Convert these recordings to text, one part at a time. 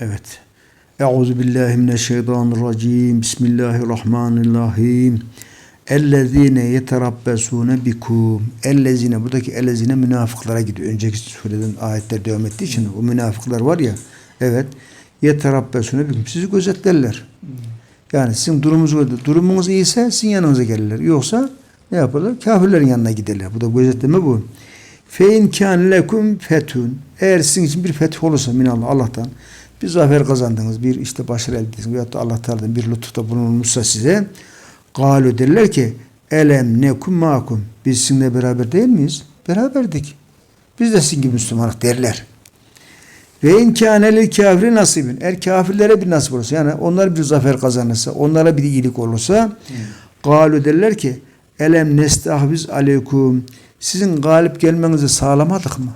Evet. Euzu billahi mineşşeytanirracim. Bismillahirrahmanirrahim. Ellezine yeterabbesune bikum. Ellezine buradaki ellezine münafıklara gidiyor. Önceki sureden ayetler devam ettiği için o münafıklar var ya. Evet. Yeterabbesune bikum. Sizi gözetlerler. Yani sizin durumunuz durumunuz iyiyse sizin yanınıza gelirler. Yoksa ne yaparlar? Kafirlerin yanına giderler. Bu da gözetleme bu. Fe in kâne lekum fethun. Eğer sizin için bir fetih olursa minallah Allah'tan bir zafer kazandınız, bir işte başarı elde ettiniz veyahut da Allah Teala'dan bir lütufta bulunmuşsa size galu derler ki elem nekum makum. Biz sizinle beraber değil miyiz? Beraberdik. Biz de sizin gibi Müslümanlık derler. Ve in kâne lil kâfiri nasibin. Eğer kafirlere bir nasip olursa yani onlar bir zafer kazanırsa, onlara bir iyilik olursa galu derler ki elem nestahviz aleykum. Sizin galip gelmenizi sağlamadık mı?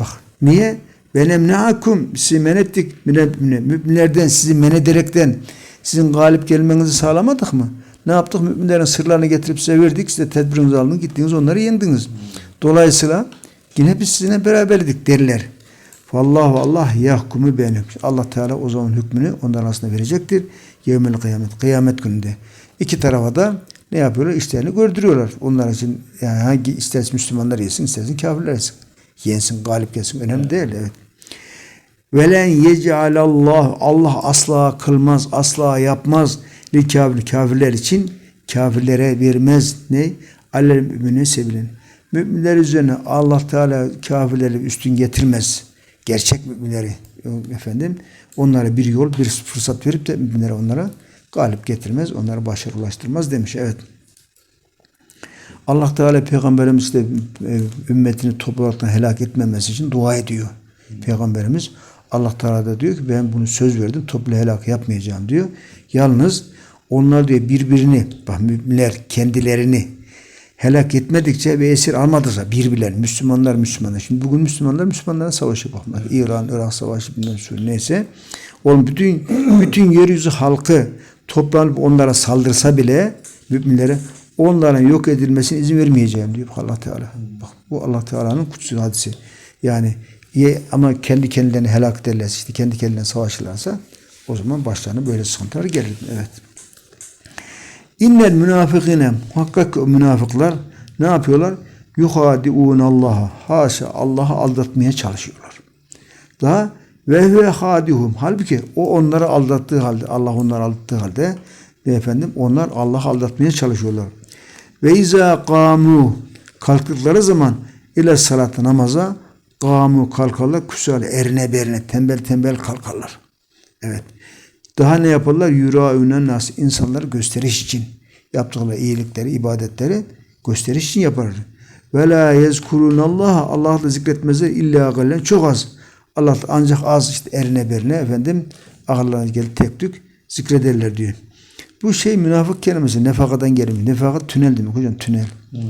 Bak niye? Ve nemnaakum sizi men ettik müminlerden sizi men ederekten sizin galip gelmenizi sağlamadık mı? Ne yaptık? Müminlerin sırlarını getirip size verdik. Size tedbirinizi aldınız. Gittiniz onları yendiniz. Dolayısıyla yine biz sizinle beraberdik derler. Vallahu Allah yahkumu benim. Allah Teala o zaman hükmünü onlar arasında verecektir. Yevmel kıyamet. Kıyamet gününde. İki tarafa da ne yapıyorlar? İşlerini gördürüyorlar. Onlar için yani hangi istersin Müslümanlar yesin, istersin kafirler yesin. Yensin, galip gelsin. Önemli değil. Evet. Velen yecealallah Allah asla kılmaz, asla yapmaz li kafir, kafirler için kafirlere vermez ne? Alel mümine sebilen. Müminler üzerine Allah Teala kafirleri üstün getirmez. Gerçek müminleri efendim onlara bir yol, bir fırsat verip de müminlere onlara galip getirmez, onlara başarı ulaştırmaz demiş. Evet. Allah Teala Peygamberimiz de e, ümmetini topraktan helak etmemesi için dua ediyor. Peygamberimiz Allah Teala da diyor ki ben bunu söz verdim toplu helak yapmayacağım diyor. Yalnız onlar diyor birbirini bak müminler kendilerini helak etmedikçe ve esir almadıkça birbirlerini Müslümanlar Müslümanlar. Şimdi bugün Müslümanlar Müslümanlara savaşı bakmak. İran, Irak savaşı bilmem sürü neyse. Oğlum bütün bütün yeryüzü halkı toplanıp onlara saldırsa bile müminlere onların yok edilmesine izin vermeyeceğim diyor Allah Teala. Bak bu Allah Teala'nın kutsu hadisi. Yani ama kendi kendilerini helak ederlerse işte kendi kendilerine savaşırlarsa o zaman başlarına böyle sıkıntılar gelir. Evet. İnnel münafıkine muhakkak münafıklar ne yapıyorlar? Yuhadiun Allah'a. Haşa Allah'ı aldatmaya çalışıyorlar. Daha ve huve hadihum. Halbuki o onları aldattığı halde, Allah onları aldattığı halde efendim onlar Allah aldatmaya çalışıyorlar. Ve izâ kâmû kalktıkları zaman ile salatı namaza kâmû kalkarlar küsâle erine berine tembel tembel kalkarlar. Evet. Daha ne yaparlar? Yürâünen nas insanları gösteriş için yaptıkları iyilikleri, ibadetleri gösteriş için yaparlar. Ve la yezkurunallaha Allah'ı zikretmezler illa galen çok az. Allah ancak az işte erine berine efendim ağırlarına gelip tek tük zikrederler diyor. Bu şey münafık kelimesi nefakadan gelmiyor. Nefakat tünel demek hocam tünel. Hmm.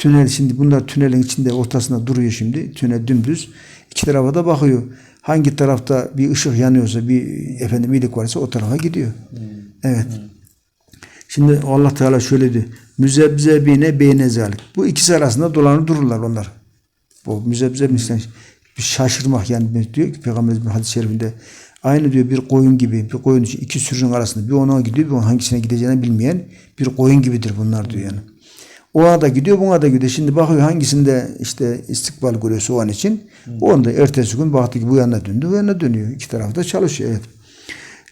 Tünel şimdi bunlar tünelin içinde ortasında duruyor şimdi. Tünel dümdüz. İki tarafa da bakıyor. Hangi tarafta bir ışık yanıyorsa bir efendim iyilik varsa o tarafa gidiyor. Hmm. Evet. Hmm. Şimdi Allah Teala şöyle diyor. Müzebzebine beyne zalik. Bu ikisi arasında dolanıp dururlar onlar. Bu müzebzebin işte bir şaşırmak yani diyor ki Peygamberimiz hadis-i şerifinde aynı diyor bir koyun gibi bir koyun için iki sürünün arasında bir ona gidiyor bir ona hangisine gideceğini bilmeyen bir koyun gibidir bunlar diyor yani. O da gidiyor buna da gidiyor. Şimdi bakıyor hangisinde işte istikbal görüyorsa o an için. O anda ertesi gün baktı ki bu yana döndü bu yana dönüyor. İki tarafta çalışıyor. Evet.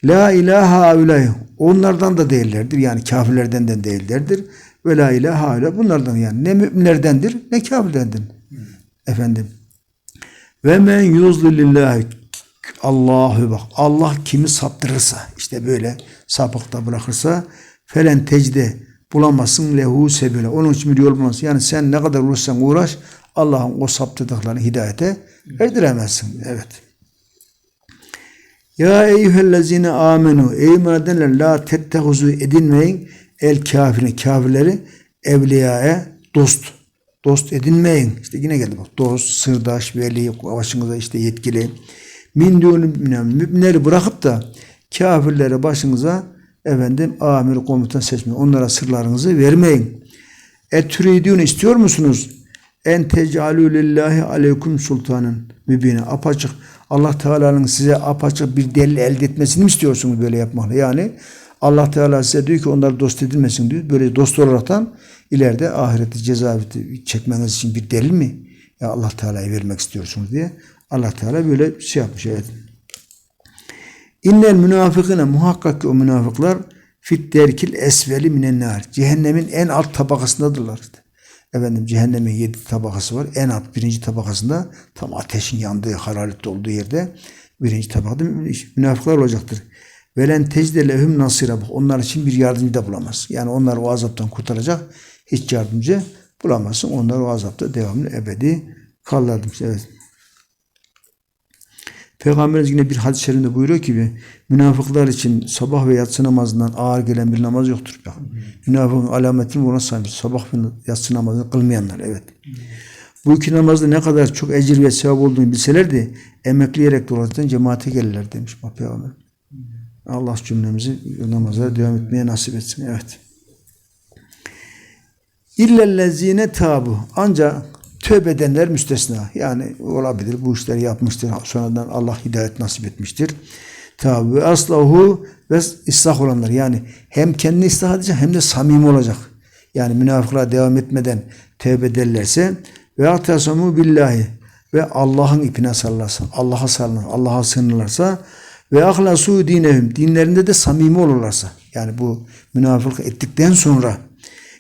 La ilaha ulay. Onlardan da değillerdir. Yani kafirlerden de değillerdir. Ve la ilaha ulay. Bunlardan yani ne müminlerdendir ne kafirlerden. Efendim. Ve men yuzlilillahi Allahü bak. Allah kimi saptırırsa işte böyle sapıkta bırakırsa felen tecde bulamazsın lehu sebile. Onun için bir yol bulamazsın. Yani sen ne kadar uğraşsan uğraş Allah'ın o saptırdıklarını hidayete erdiremezsin. Evet. Ya eyyühellezine amenu ey iman edenler la tettehuzu edinmeyin el kafirin kafirleri evliyaya dost dost edinmeyin. İşte yine geldi bak. Dost, sırdaş, veli, başınıza işte yetkili. Min müminleri bırakıp da kafirleri başınıza efendim amir komutan seçmeyin. Onlara sırlarınızı vermeyin. Etüridün istiyor musunuz? en tecalu lillahi aleykum sultanın mübine apaçık Allah Teala'nın size apaçık bir delil elde etmesini mi istiyorsunuz böyle yapmakla? Yani Allah Teala size diyor ki onlar dost edilmesin diyor. Böyle dost olaraktan ileride ahirette ceza çekmeniz için bir delil mi? Ya Allah Teala'yı vermek istiyorsunuz diye. Allah Teala böyle şey yapmış evet. İnnel münafıkına muhakkak ki o münafıklar fit derkil esveli minen nar. Cehennemin en alt tabakasındadırlar. Efendim cehennemin yedi tabakası var. En alt birinci tabakasında tam ateşin yandığı, hararetli olduğu yerde birinci tabakada münafıklar olacaktır. Velen tecde lehum nasira. Onlar için bir yardımcı da bulamaz. Yani onlar o azaptan kurtaracak hiç yardımcı bulamazsın. Onlar o azapta devamlı ebedi kalırlar. Evet. Peygamberimiz yine bir hadis-i şerifinde buyuruyor ki münafıklar için sabah ve yatsı namazından ağır gelen bir namaz yoktur. Bak. Münafıkın alametini buna saymış. Sabah ve yatsı namazını kılmayanlar. Evet. Bu iki namazda ne kadar çok ecir ve sevap olduğunu bilselerdi emekleyerek dolaştıktan cemaate gelirler demiş Peygamber. Allah cümlemizi namazlara devam etmeye nasip etsin. Evet. İllellezine tabu. Ancak tövbe edenler müstesna. Yani olabilir bu işleri yapmıştır. Sonradan Allah hidayet nasip etmiştir. Tabu ve aslahu ve ıslah olanlar. Yani hem kendini ıslah edecek hem de samimi olacak. Yani münafıklığa devam etmeden tövbe ederlerse ve atasamu billahi ve Allah'ın ipine sarlarsa, Allah'a sarılır, Allah'a sığınırlarsa ve ahlasu dinehum dinlerinde de samimi olurlarsa yani bu münafık ettikten sonra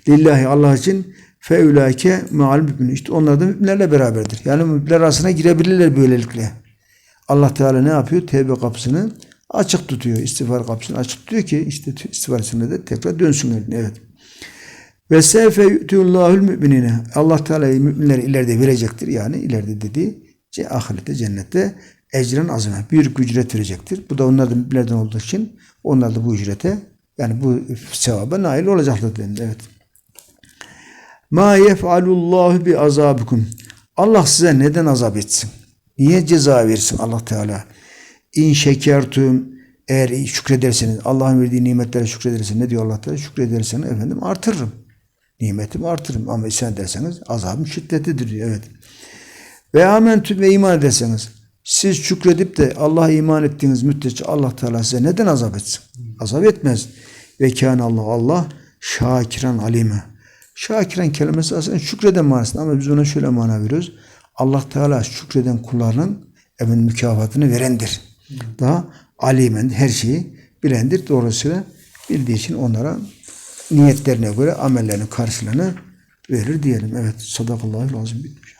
lillahi Allah için feulâke me'al mümin. İşte onlar da müminlerle beraberdir. Yani müminler arasına girebilirler böylelikle. Allah Teala ne yapıyor? Tevbe kapısını açık tutuyor. İstiğfar kapısını açık tutuyor ki işte istiğfar etsinler de tekrar dönsünler. Evet. Ve sefe yu'tullahul müminine. Allah Teala müminleri ileride verecektir. Yani ileride dediği ahirette, cennette ecren azime. Büyük ücret verecektir. Bu da onlardan müminlerden olduğu için onlar da bu ücrete yani bu sevaba nail olacaktır dendi. Evet. Ma yef'alullahu bi azabikum. Allah size neden azap etsin? Niye ceza versin Allah Teala? İn şekertum eğer şükrederseniz Allah'ın verdiği nimetlere şükrederseniz ne diyor Allah Teala? Şükrederseniz efendim artırırım. Nimetimi artırırım. Ama isyan ederseniz azabım şiddetlidir diyor. Evet. Ve amentü ve iman ederseniz siz şükredip de Allah'a iman ettiğiniz müddetçe Allah Teala size neden azap etsin? Azap etmez. Ve kâne Allah Allah şakiran alime. Şakiren kelimesi aslında şükreden manasında ama biz ona şöyle mana veriyoruz. Allah Teala şükreden kullarının emin mükafatını verendir. Daha alimen her şeyi bilendir. Dolayısıyla bildiği için onlara niyetlerine göre amellerinin karşılığını verir diyelim. Evet sadakallahu lazım bitmiş.